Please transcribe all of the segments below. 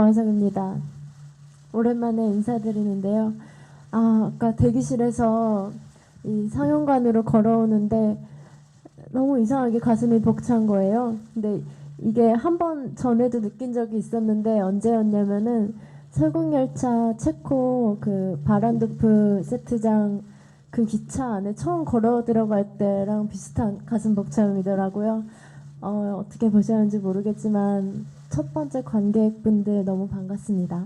김하성입니다. 오랜만에 인사드리는데요. 아, 아까 대기실에서 이 상영관으로 걸어오는데 너무 이상하게 가슴이 벅찬 거예요. 근데 이게 한 번 전에도 느낀 적이 있었는데 언제였냐면은 설국열차 체코 그 바란도프 세트장 그 기차 안에 처음 걸어 들어갈 때랑 비슷한 가슴 벅참이더라고요. 어, 어떻게 보셨는지 모르겠지만 첫 번째 관객분들 너무 반갑습니다.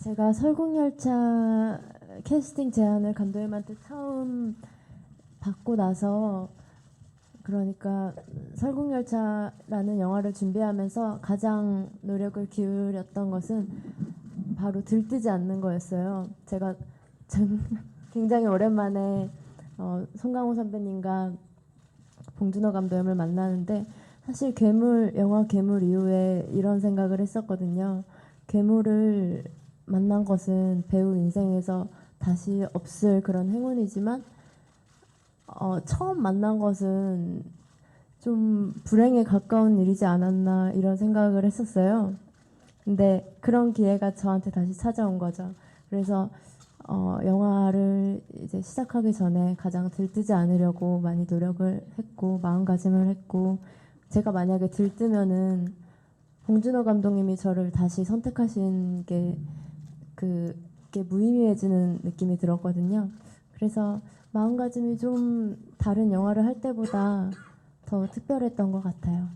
제가 설국열차 캐스팅 제안을 감독님한테 처음 받고 나서 그러니까 설국열차라는 영화를 준비하면서 가장 노력을 기울였던 것은 바로 들뜨지 않는 거였어요. 제가 참 굉장히 오랜만에 어, 송강호 선배님과 봉준호 감독님을 만나는데 사실 괴물 영화 괴물 이후에 이런 생각을 했었거든요. 괴물을 만난 것은 배우 인생에서 다시 없을 그런 행운이지만 어, 처음 만난 것은 좀 불행에 가까운 일이지 않았나 이런 생각을 했었어요. 근데 그런 기회가 저한테 다시 찾아온 거죠. 그래서 어, 영화를 이제 시작하기 전에 가장 들뜨지 않으려고 많이 노력을 했고 마음가짐을 했고 제가 만약에 들뜨면은 봉준호 감독님이 저를 다시 선택하신 게 그게 무의미해지는 느낌이 들었거든요. 그래서 마음가짐이 좀 다른 영화를 할 때보다 더 특별했던 것 같아요.